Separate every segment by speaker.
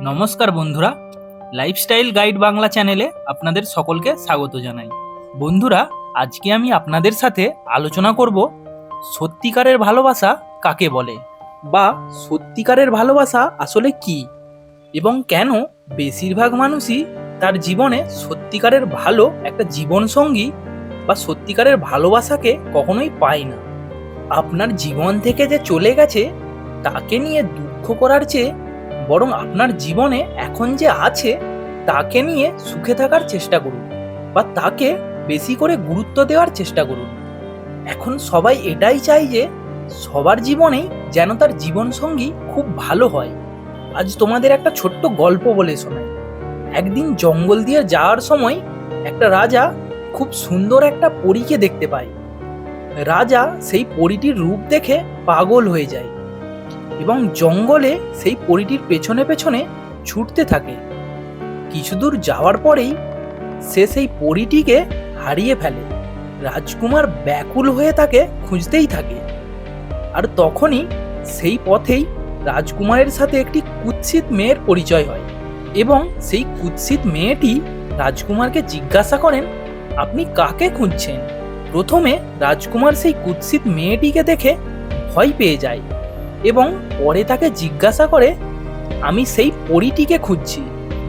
Speaker 1: নমস্কার বন্ধুরা lifestyle guide Bangla চ্যানেলে আপনাদের সকলকে স্বাগত জানাই। বন্ধুরা, আজকে আমি আপনাদের সাথে আলোচনা করব সত্যিকারের ভালোবাসা কাকে বলে বা সত্যিকারের ভালোবাসা আসলে কি এবং কেন বেশিরভাগ মানুষই তার জীবনে সত্যিকারের ভালো একটা জীবনসঙ্গী বা সত্যিকারের ভালোবাসাকে কখনোই পায় না। আপনার জীবন থেকে যে চলে গেছে, তাকে নিয়ে দুঃখ করার চেয়ে বরং আপনার জীবনে এখন যে আছে, তাকে নিয়ে সুখে থাকার চেষ্টা করুন বা তাকে বেশি করে গুরুত্ব দেওয়ার চেষ্টা করুন। এখন সবাই এটাই চাই যে, সবার জীবনেই যেন তার জীবনসঙ্গী খুব ভালো হয়। আজ তোমাদের একটা ছোট্ট গল্প বলে শোনাই। একদিন জঙ্গল দিয়ে যাওয়ার সময় একটা রাজা খুব সুন্দর একটা পরীকে দেখতে পায়। রাজা সেই পরীটির রূপ দেখে পাগল হয়ে যায়। এবং জঙ্গলে সেই পরিটির পেছনে পেছনে ছুটতে থাকে। কিছু দূর যাওয়ার পরেই সে সেই পরিটিকে হারিয়ে ফেলে। রাজকুমার ব্যাকুল হয়ে তাকে খুঁজতেই থাকে। আর তখনই সেই পথেই রাজকুমারের সাথে একটি কুৎসিত মেয়ের পরিচয় হয় এবং সেই কুৎসিত মেয়েটি রাজকুমারকে জিজ্ঞাসা করেন, আপনি কাকে খুঁজছেন? প্রথমে রাজকুমার সেই কুৎসিত মেয়েটিকে দেখে ভয় পেয়ে যায়। এবং পরে তাকে জিজ্ঞাসা করে, আমি সেই পরীটিকে খুঁজছি,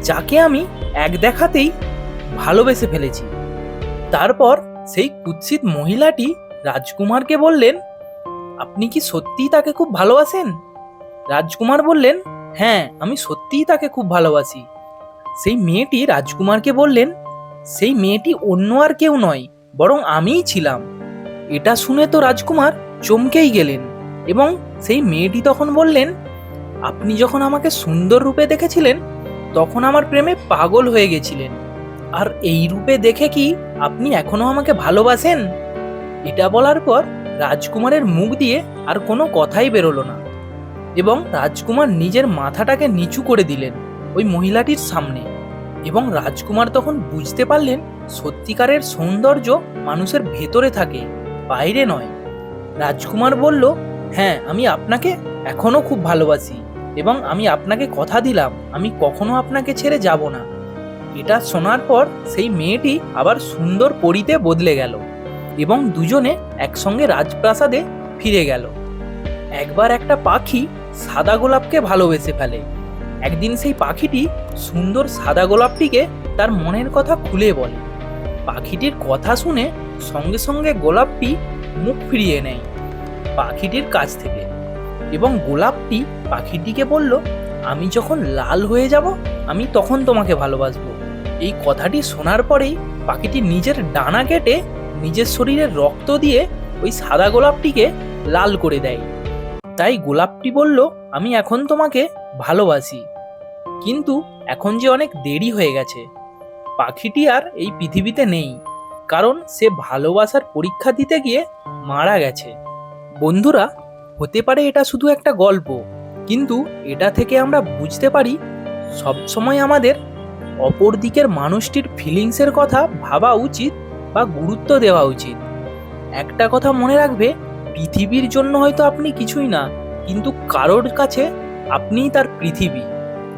Speaker 1: যাকে আমি এক দেখাতেই ভালোবেসে ফেলেছি। তারপর সেই কুৎসিত মহিলাটি রাজকুমারকে বললেন, আপনি কি সত্যিই তাকে খুব ভালোবাসেন? রাজকুমার বললেন হ্যাঁ আমি সত্যিই তাকে খুব ভালোবাসি। সেই মেয়েটি রাজকুমারকে বললেন, সেই মেয়েটি অন্য আর কেউ নয়, বরং আমিই ছিলাম। এটা শুনে তো রাজকুমার চমকেই গেলেন। এবং সেই মেয়েটি তখন বললেন, আপনি যখন আমাকে সুন্দর রূপে দেখেছিলেন, তখন আমার প্রেমে পাগল হয়ে গেছিলেন। আর এই রূপে দেখে কি আপনি এখনও আমাকে ভালোবাসেন? এটা বলার পর রাজকুমারের মুখ দিয়ে আর কোনো কথাই বেরোলো না এবং রাজকুমার নিজের মাথাটাকে নিচু করে দিলেন ওই মহিলাটির সামনে এবং রাজকুমার তখন বুঝতে পারলেন সত্যিকারের সৌন্দর্য মানুষের ভেতরে থাকে, বাইরে নয়। রাজকুমার বলল হ্যাঁ আমি আপনাকে এখনও খুব ভালোবাসি এবং আমি আপনাকে কথা দিলাম, আমি কখনো আপনাকে ছেড়ে যাব না। এটা শোনার পর সেই মেয়েটি আবার সুন্দর পরিতে বদলে গেল এবং দুজনে একসঙ্গে রাজপ্রাসাদে ফিরে গেল। একবার একটা পাখি সাদা গোলাপকে ভালোবেসে ফেলে। একদিন সেই পাখিটি সুন্দর সাদা গোলাপটিকে তার মনের কথা খুলে বলে। পাখিটির কথা শুনে সঙ্গে সঙ্গে গোলাপটি মুখ ফিরিয়ে নেয়। পাখিটির কাছ থেকে। এবং গোলাপটি পাখিটিকে বলল, আমি যখন লাল হয়ে যাব, আমি তখন তোমাকে ভালোবাসবো। এই কথাটি শোনার পরেই পাখিটি নিজের ডানা কেটে নিজের শরীরের রক্ত দিয়ে ওই সাদা গোলাপটিকে লাল করে দেয়। তাই গোলাপটি বলল, আমি এখন তোমাকে ভালোবাসি। কিন্তু এখন যে অনেক দেরি হয়ে গেছে, পাখিটি আর এই পৃথিবীতে নেই। কারণ সে ভালোবাসার পরীক্ষা দিতে গিয়ে মারা গেছে। বন্ধুরা, হতে পারে এটা শুধু একটা গল্প, কিন্তু এটা থেকে আমরা বুঝতে পারি সবসময় আমাদের অপর দিকের মানুষটির ফিলিংসের কথা ভাবা উচিত বা গুরুত্ব দেওয়া উচিত। একটা কথা মনে রাখবে, পৃথিবীর জন্য হয়তো আপনি কিছুই না, কিন্তু কারোর কাছে আপনিই তার পৃথিবী।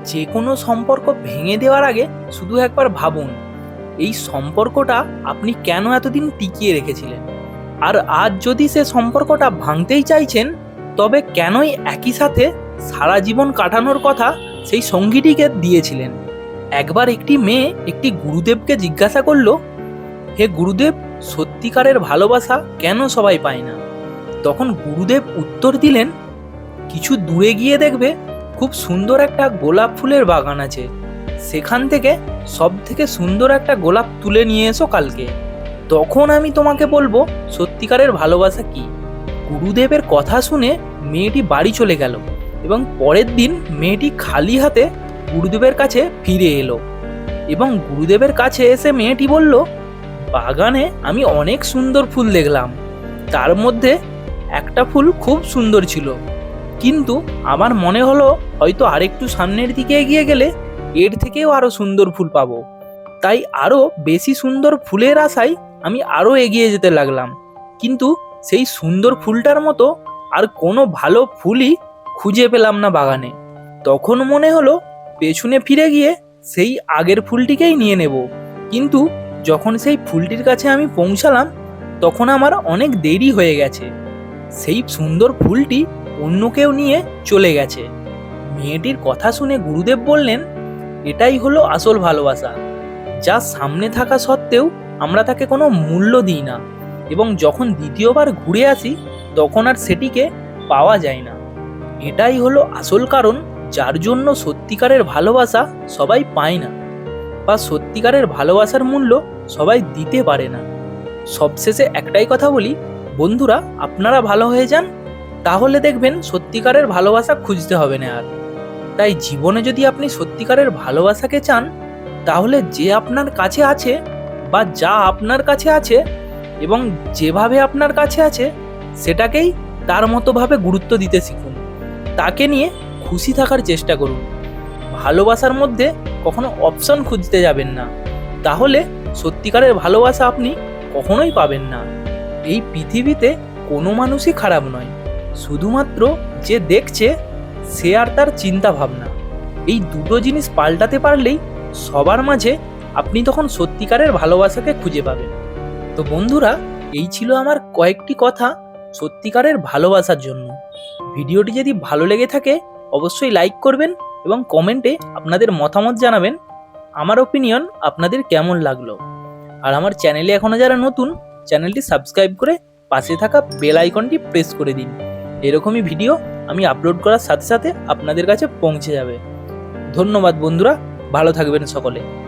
Speaker 1: যে কোনো সম্পর্ক ভেঙে দেওয়ার আগে শুধু একবার ভাবুন, এই সম্পর্কটা আপনি কেন এতদিন টিকিয়ে রেখেছিলেন? আর আজ যদি সে সম্পর্কটা ভাঙতেই চাইছেন, তবে কেনই একই সাথে সারা জীবন কাটানোর কথা সেই সঙ্গীটিকে দিয়েছিলেন? একবার একটি মেয়ে একটি গুরুদেবকে জিজ্ঞাসা করল, হে গুরুদেব, সত্যিকারের ভালোবাসা কেন সবাই পায় না? তখন গুরুদেব উত্তর দিলেন, কিছু দূরে গিয়ে দেখবে, খুব সুন্দর একটা গোলাপ ফুলের বাগান আছে। সেখান থেকে সব থেকে সুন্দর একটা গোলাপ তুলে নিয়ে এসো কালকে। তখন আমি তোমাকে বলব, সত্যিকারের ভালোবাসা কি? গুরুদেবের কথা শুনে মেয়েটি বাড়ি চলে গেল এবং পরের দিন মেয়েটি খালি হাতে গুরুদেবের কাছে ফিরে এলো এবং গুরুদেবের কাছে এসে মেয়েটি বলল, বাগানে আমি অনেক সুন্দর ফুল দেখলাম। তার মধ্যে একটা ফুল খুব সুন্দর ছিল। কিন্তু আমার মনে হলো হয়তো আরেকটু সামনের দিকে এগিয়ে গেলে এর থেকেও আরও সুন্দর ফুল পাবো। তাই আরও বেশি সুন্দর ফুলের আশায় আমি আরও এগিয়ে যেতে লাগলাম। কিন্তু সেই সুন্দর ফুলটার মতো আর কোনো ভালো ফুলই খুঁজে পেলাম না বাগানে। তখন মনে হলো পেছনে ফিরে গিয়ে সেই আগের ফুলটিকেই নিয়ে নেব। কিন্তু যখন সেই ফুলটির কাছে আমি পৌঁছালাম, তখন আমার অনেক দেরি হয়ে গেছে। সেই সুন্দর ফুলটি অন্য কেউ নিয়ে চলে গেছে। মেয়েটির কথা শুনে গুরুদেব বললেন, এটাই হলো আসল ভালোবাসা। যা সামনে থাকা সত্ত্বেও আমরা তাকে কোনো মূল্য দিই না। এবং যখন দ্বিতীয়বার ঘুরে আসি, তখন আর সেটিকে পাওয়া যায় না। এটাই হলো আসল কারণ যার জন্য সত্যিকারের ভালোবাসা সবাই পায় না। বা সত্যিকারের ভালোবাসার মূল্য সবাই দিতে পারে না। সবশেষে একটাই কথা বলি, বন্ধুরা, আপনারা ভালো হয়ে যান, তাহলে দেখবেন সত্যিকারের ভালোবাসা খুঁজতে হবে না আর। তাই জীবনে যদি আপনি সত্যিকারের ভালোবাসাকে চান, তাহলে যে আপনার কাছে আছে বা যা আপনার কাছে আছে এবং যেভাবে আপনার কাছে আছে, সেটাকেই তার মতোভাবে গুরুত্ব দিতে শিখুন। তাকে নিয়ে খুশি থাকার চেষ্টা করুন। ভালোবাসার মধ্যে কখনো অপশন খুঁজতে যাবেন না। তাহলে সত্যিকারের ভালোবাসা আপনি কখনোই পাবেন না। এই পৃথিবীতে কোনো মানুষই খারাপ নয়। শুধুমাত্র যে দেখছে, সে আর তার চিন্তা ভাবনা এই দুটো জিনিস পাল্টাতে পারলেই সবার মাঝে আপনি তখন সত্যিকারের ভালোবাসাকে খুঁজে পাবেন। তো বন্ধুরা, এই ছিল আমার কয়েকটি কথা সত্যিকারের ভালোবাসার জন্য। ভিডিওটি যদি ভালো লেগে থাকে, অবশ্যই লাইক করবেন এবং কমেন্টে আপনাদের মতামত জানাবেন। আমার ওপিনিয়ন আপনাদের কেমন লাগল? আর আমার চ্যানেলে এখনও যারা নতুন, চ্যানেলটি সাবস্ক্রাইব করে পাশে থাকা বেল আইকনটি প্রেস করে দিন। এরকমই ভিডিও আমি আপলোড করার সাথে সাথে আপনাদের কাছে পৌঁছে যাবে। ধন্যবাদ বন্ধুরা, ভালো থাকবেন সকলে।